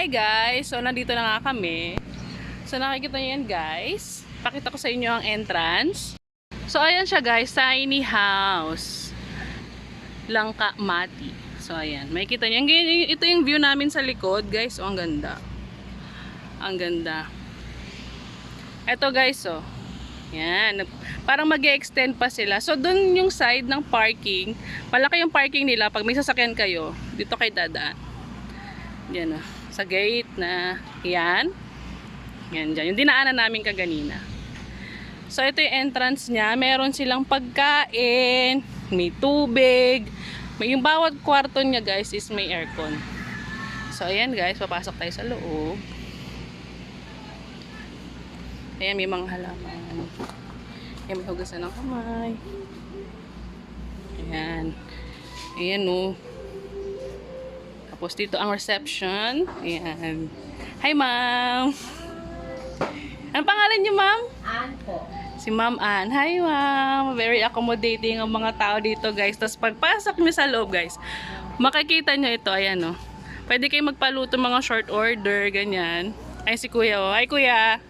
Hi guys! So nandito na nga kami. So nakikita niyo yan guys. Pakita ko sa inyo ang entrance. So ayan siya guys, tiny house. Langka Mati. So ayan, niyo. Ang ganyan- Ito yung view namin sa likod guys. Oh, ang ganda. Ang ganda. Ito guys oh. Yan. Parang mag extend pa sila. So, dun yung side ng parking, malaki yung parking nila. Pag may sasakyan kayo, dito kayo dadaan. Yan o. Sa gate na, yan. Yan dyan. Yung dinaanan namin kaganina. So, ito yung entrance niya. Meron silang pagkain, may tubig. May, yung bawat kwarto niya guys is may aircon. So, ayan guys, papasok tayo sa loob. Ayan, may mga halaman. Ayan, may hugasan ng kamay. Ayan. Ayan, oh. Tapos dito ang reception. Ayan. Hi, ma'am. Ang pangalan niyo, ma'am? An po. Si Ma'am Ann. Hi, ma'am. Very accommodating ang mga tao dito, guys. Tapos pagpasok niyo sa loob, guys, makikita niyo ito. Ayan, oh. Pwede kayo magpaluto mga short order, ganyan. Ay, si Kuya, oh. Hi, Kuya.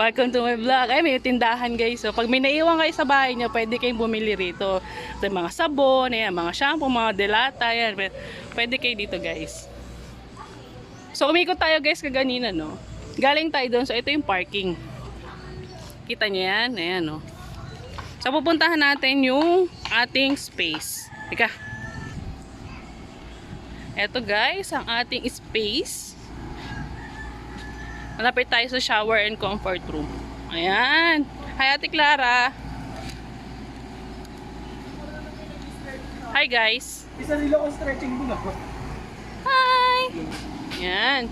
Welcome to my vlog. Ay, may tindahan, guys. So, pag may naiwan kayo sa bahay niyo, pwede kayong bumili rito. Ito mga sabon, ayan, mga shampoo, mga delata, ayan. Pwede kayo dito, guys. So, umikot tayo, guys, kaganina, no? Galing tayo doon. So, ito yung parking. Kita niyo yan? Ayan, no? So, pupuntahan natin yung ating space. Teka. Ito, guys, ang ating space. Malapit tayo sa shower and comfort room. Ayan. Hi, Ate Clara. Hi, guys. Isa nila ko stretching din ako. Hi! Yan.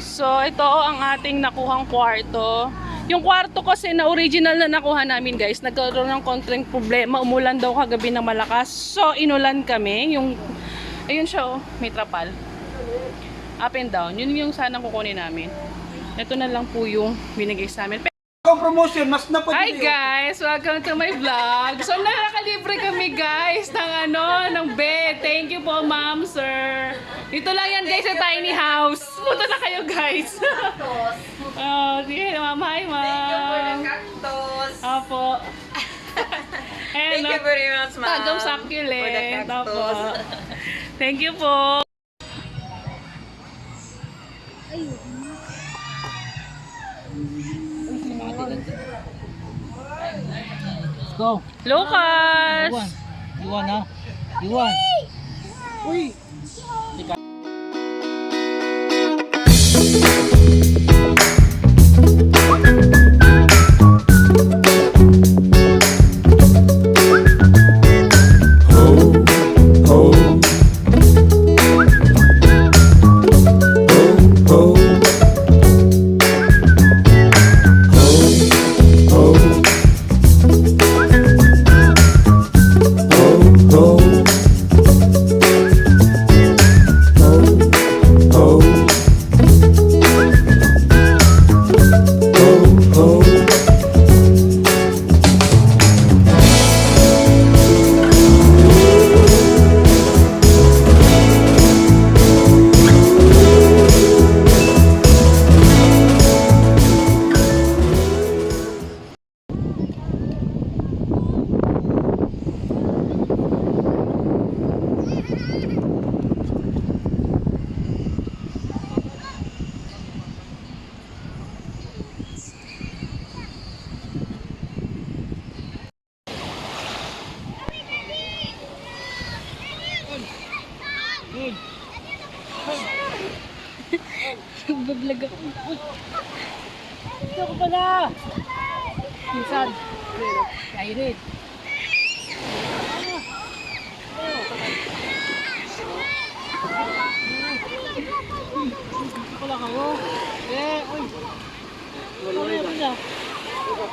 So, ito ang ating nakuhang kwarto. Yung kwarto kasi na original na nakuha namin guys, nagkaroon ng kontreng problema. Umulan daw kagabi ng malakas. So, inulan kami. Yung, ayun siya oh, may trapal. Up and down. Yun yung sanang kukunin namin. Ito na lang po yung binigay sa amin. Promotion, mas na Hi guys! Welcome to my vlog. So nakakalibre kami guys ng ano, ng bed. Thank you po ma'am, sir. Dito lang yan guys sa tiny house. Punta na kayo guys. oh, sige ma'am. Hi ma'am. cactus. Apo. Thank you very much, ma'am. Tagam For the succulent. cactus. Apo. Thank you po. Go. Lucas! Iwan. Iwan ha. Iwan. Uy. Oh.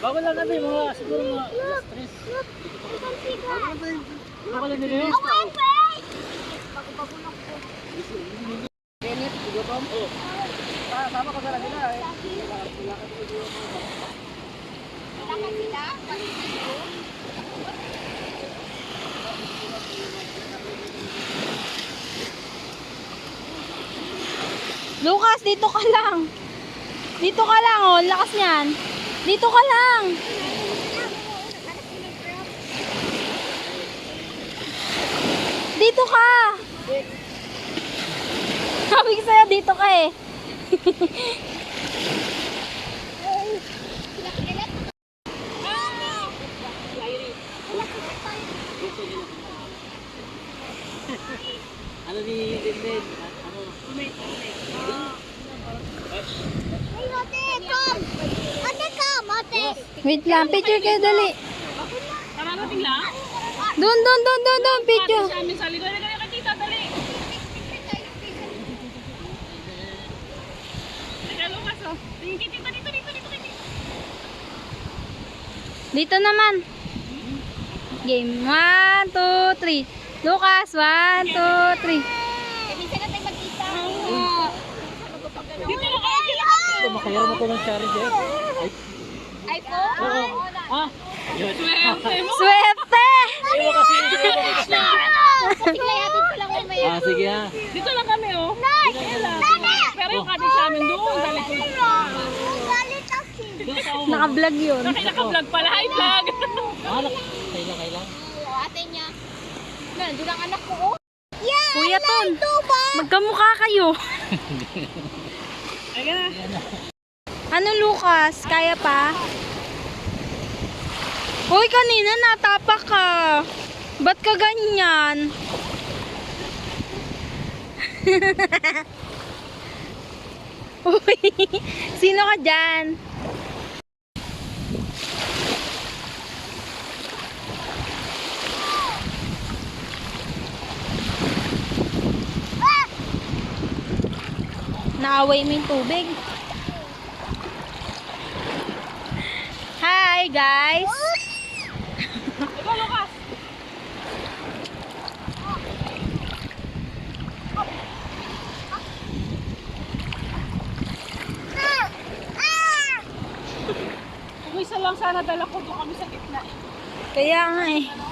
Bawal lang kami mga siguro mga alas tres. Bawal lang nila yun. Kenneth, sige po. Oh. Ah, tama ka sa nila eh. Lucas, dito ka lang. Dito ka lang, oh. Lakas niyan. Dito ka lang. Dito ka. Sabi ko sa'yo, dito ka eh. Ano ni Dindin? Ano? Lang, picture kayo dali. Kararating lang. Doon, doon, doon, doon, doon, picture. Sa amin sa likod. Dali, dali, kita, dali. Teka, Lucas, oh. Tingin dito, dito, dito, dito, dito. Dito naman. Game. One, two, three. Lucas, one, two, three. Dito na kayo, dito. Ito, makahiram ako ng Shari Jeff. Ay, oo. Ah, yun. Swerte mo. Swerte! Mo kasi yung Ah, sige ha. Dito lang kami, oh. Pero yung cottage sa amin doon, dali ko. Doon sa umo. Naka-vlog yun. Naki naka-vlog pala. Hi, vlog. Ah, nak- kailan, kailan? Kuya Ton, magkamukha kayo. Ayan na. Ano Lucas, kaya pa? Hoy, kanina natapak ka. Ba't ka ganyan? Uy, sino ka dyan? Naaway mo yung tubig. Hi guys! Ikaw, Lucas. Kung isa lang sana dala ko doon kami sa gitna. Kaya nga eh.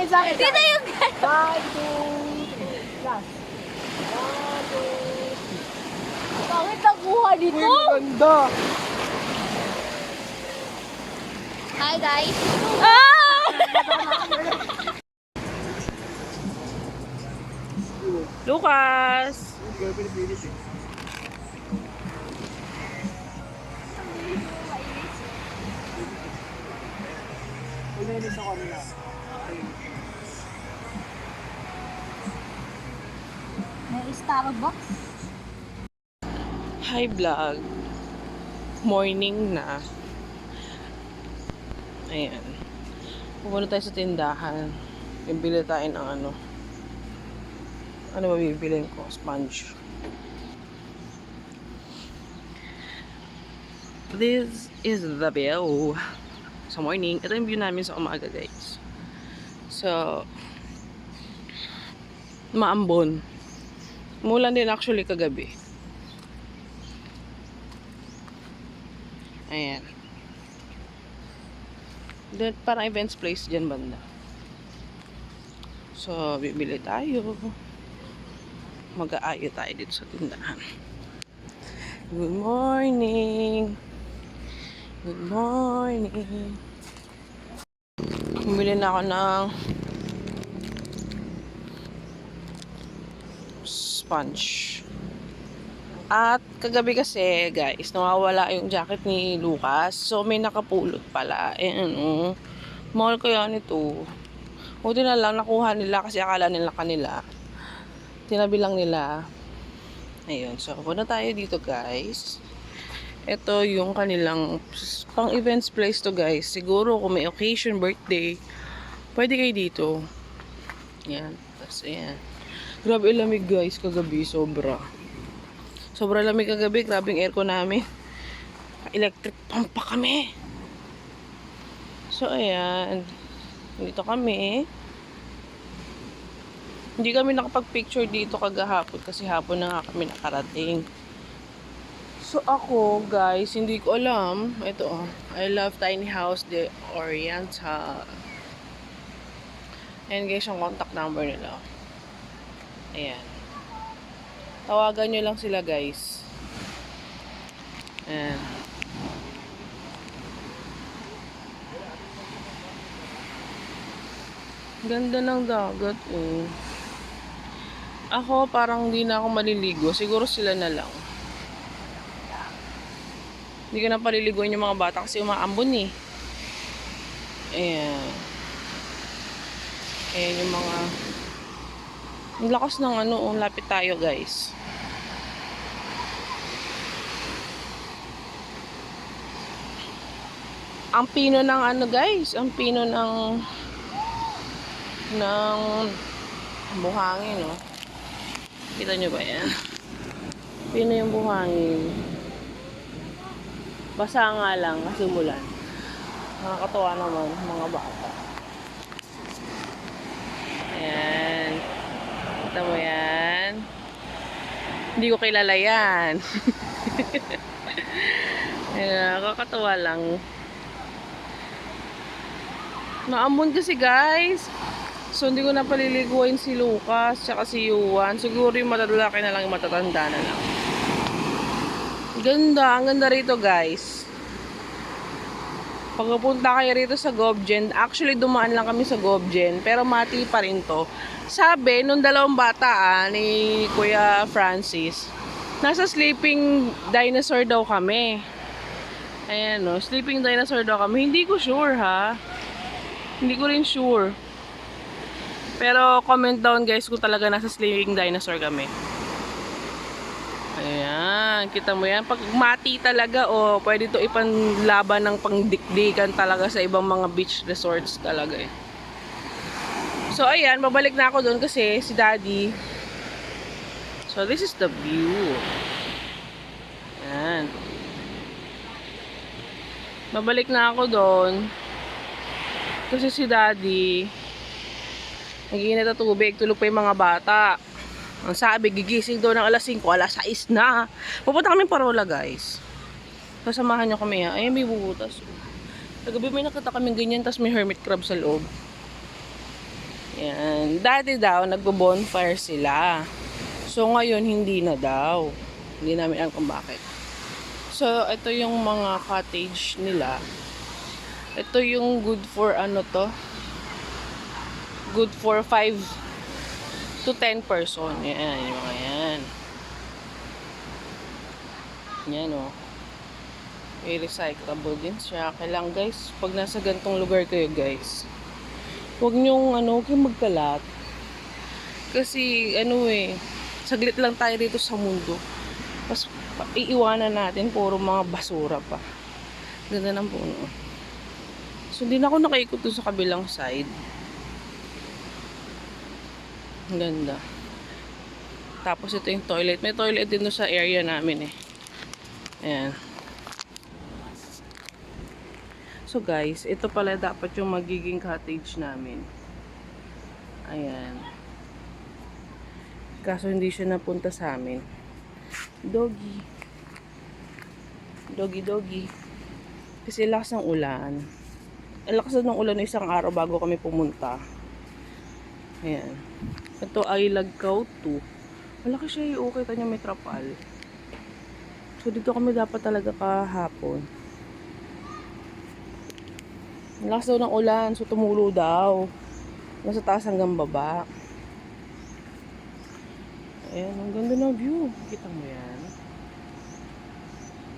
Akin, sa akin. Tito yung ganun! One, two, three. Last. One, two, three. Bakit nakuha dito? Ganda. Hi guys! Ah! Lucas! Ulinis ako nila. Starbucks. Hi vlog. Morning na. Ayan. Pupunta tayo sa tindahan. Bibili tayo ng ano. Ano ba bibilin ko? Sponge. This is the view. Sa morning. Ito yung view namin sa umaga guys. So, maambon. Mulan din actually kagabi. Ayan. Then, parang events place dyan banda. So, bibili tayo. Mag-aayo tayo dito sa tindahan. Good morning. Good morning. Bumili na ako ng sponge. At kagabi kasi, guys, nawawala yung jacket ni Lucas. So, may nakapulot pala. Eh, ano, mahal kaya nito. Buti na lang, nakuha nila kasi akala nila kanila. Tinabi lang nila. Ayun, so, punta tayo dito, guys. Ito yung kanilang pang events place to, guys. Siguro kung may occasion, birthday, pwede kayo dito. Yan. Tapos, ayan. Grabe lamig, guys, kagabi. Sobra. Sobra lamig kagabi. Grabe yung aircon namin. Electric pump pa kami. So, ayan. Dito kami. Hindi kami nakapag-picture dito kagahapon kasi hapon na nga kami nakarating. So, ako, guys, hindi ko alam. Ito, oh. I love Tiny House de Oriental. Ayan, guys, yung contact number nila. Ayan. Tawagan nyo lang sila, guys. Ayan. Ganda ng dagat, eh. Ako, parang hindi na ako maliligo. Siguro sila na lang. Hindi ko na paliliguan yung mga bata kasi umaambon eh. Ayan. Ayan yung mga... Ang lakas ng ano, oh, lapit tayo guys. Ang pino ng ano guys, ang pino ng ng buhangin, no? Kita nyo ba yan? Pino yung buhangin. Basa nga lang kasi umulan. Nakakatawa naman mga bata. Ayan. Kita mo yan. Hindi ko kilala yan. Ayan, nakakatawa lang. Naamon kasi guys. So hindi ko na paliliguin si Lucas tsaka si Yuan. Siguro yung matadalaki na lang yung matatanda na lang. Ganda, ang ganda rito guys. Pagpunta kayo rito sa Gobjen, actually dumaan lang kami sa Gobjen, pero mati pa rin to. Sabi, nung dalawang bata ah, ni Kuya Francis, nasa sleeping dinosaur daw kami. Ayan no, sleeping dinosaur daw kami. Hindi ko sure ha. Hindi ko rin sure. Pero comment down guys kung talaga nasa sleeping dinosaur kami. Ayan, kita mo yan. Pag mati talaga, oh, pwede to ipanlaban ng pangdikdikan talaga sa ibang mga beach resorts talaga eh. So, ayan, babalik na ako doon kasi si daddy. So, this is the view. Ayan. Babalik na ako doon. Kasi si daddy, nagiinit na tubig, tulog pa yung mga bata. Ang sabi, gigising daw ng alas 5, alas 6 na. Pupunta kami parola, guys. Kasamahan nyo kami, ha. Ayan, may bubutas. Kagabi may nakita kami ganyan, tapos may hermit crab sa loob. Yan. Dati daw, nagbo-bonfire sila. So, ngayon, hindi na daw. Hindi namin alam kung bakit. So, ito yung mga cottage nila. Ito yung good for ano to. Good for 5 to 10 person. Yan, yung mga yan. Yan o. Oh. May recyclable din siya. Kailangan guys, pag nasa gantong lugar kayo guys, huwag nyong ano, kayong magkalat. Kasi ano eh, saglit lang tayo dito sa mundo. Tapos iiwanan natin puro mga basura pa. Ganda ng puno. So, hindi na ako nakaikot sa kabilang side. Ang ganda. Tapos ito yung toilet. May toilet din doon sa area namin eh. Ayan. So guys, ito pala dapat yung magiging cottage namin. Ayan. Kaso hindi siya napunta sa amin. Doggy. Doggy doggy. Kasi lakas ng ulan. Ang lakas ng ulan ng isang araw bago kami pumunta. Ayan. Ito ay Lagkaw 2. Malaki siya yung okay. Tanya may trapal. So dito kami dapat talaga kahapon. Lakas daw ng ulan. So tumulo daw. Nasa taas hanggang baba. Ayan, ang ganda ng view. Kita mo yan.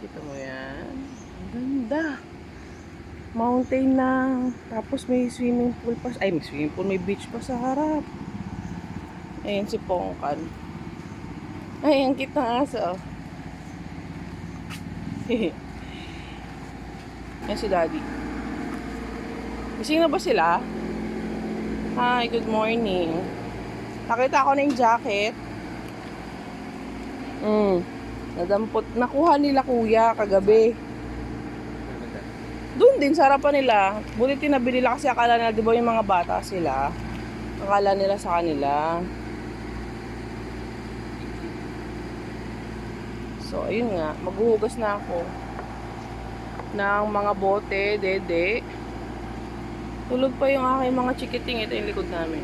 Kita mo yan. Ang ganda. Mountain lang. Tapos may swimming pool pa. Ay, may swimming pool. May beach pa sa harap. Ayan si Pongkan. Ay, ang cute ng aso. Ayan si Daddy. Gising na ba sila? Hi, good morning. Nakita ko na yung jacket. Mm. Nadampot. Nakuha nila kuya kagabi. Doon din, sa harapan nila. Buti tinabili nila kasi akala nila, di ba yung mga bata sila? Akala nila sa kanila. So, ayun nga. Maghuhugas na ako. Ng mga bote, dede. Tulog pa yung aking mga chikiting. Ito yung likod namin.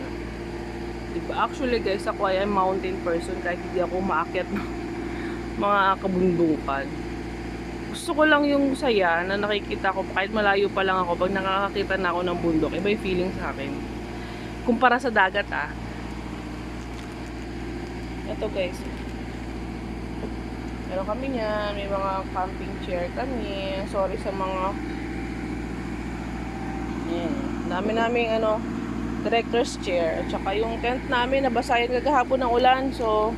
Diba? Actually guys, ako ay mountain person kahit hindi ako maakyat ng mga kabundukan. Gusto ko lang yung saya na nakikita ko kahit malayo pa lang ako pag nakakakita na ako ng bundok. Iba yung feeling sa akin. Kumpara sa dagat ah. Ito guys. Meron kami niyan. May mga camping chair kami. Sorry sa mga Ayan. Dami naming ano, director's chair. At saka yung tent namin, nabasa yan kagahapon ng ulan. So,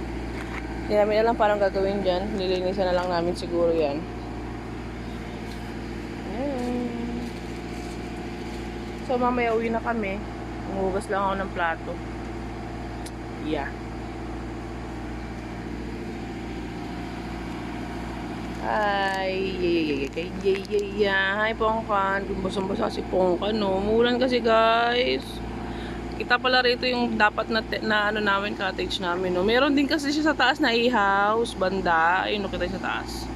hindi namin alam parang gagawin dyan. Nilinisan na lang namin siguro yan. So, mamaya uwi na kami. Umugas lang ako ng plato. Yeah. Hi, Hi, Pongkan. Basang-basa si Pongkan, no. Umulan kasi, guys. Kita pala rito yung dapat na, na ano namin, cottage namin, no. Meron din kasi siya sa taas na i-house, banda. Ayun, no, kita sa taas.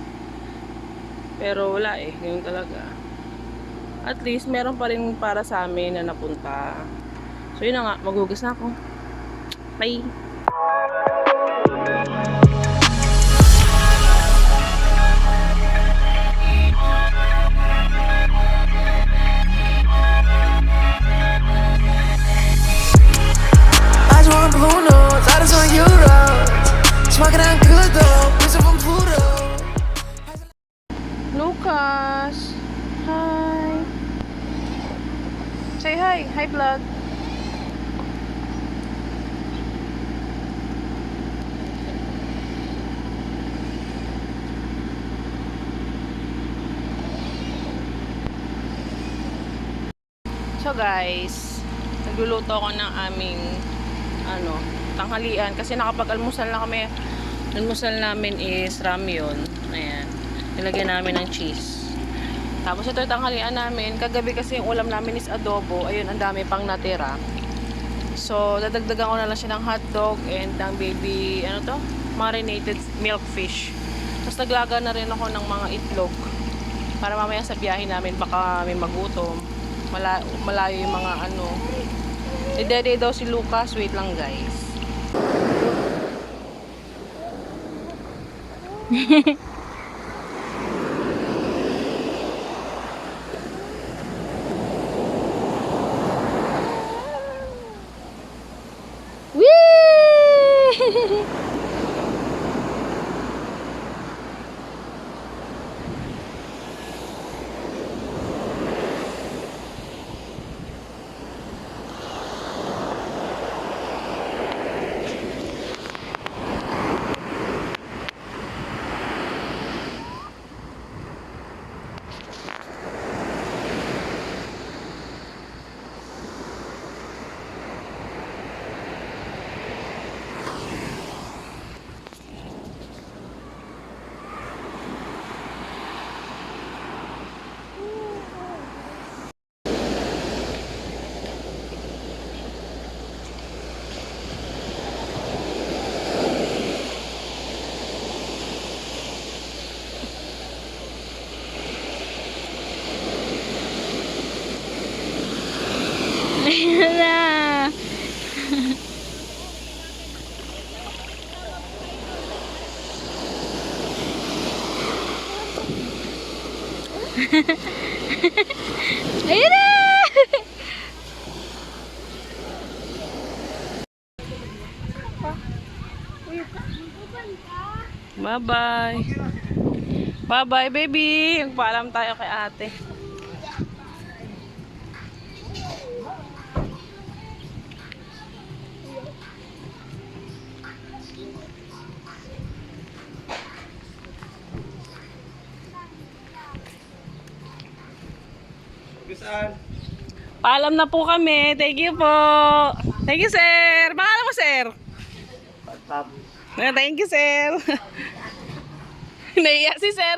Pero wala eh, ganyan talaga. At least, meron pa rin para sa amin na napunta. So, yun na nga. Maghugas na ako. Bye! Want blue notes, I just want euros. Smoking on good though, pizza from Pluto. Lucas! Hi! Say hi! Hi, vlog! So guys, nagluluto ako ng aming ano, tanghalian kasi nakapag-almusal na kami. Almusal namin is ramyun. Ayan. Nilagyan namin ng cheese. Tapos ito tanghalian namin. Kagabi kasi yung ulam namin is adobo. Ayun, ang dami pang natira. So, dadagdagan ko na lang siya ng hotdog and ng baby, ano to? Marinated milk fish. Tapos naglaga na rin ako ng mga itlog. Para mamaya sa biyahe namin baka may magutom. Mala malayo yung mga ano. Idede daw si Lucas. Wait lang guys. Bye-bye. Bye-bye, baby. Magpaalam tayo kay ate. Paalam na po kami. Thank you po. Thank you, sir. Pangalan mo, sir? Ah, Thank you, sir. Naiya si sir.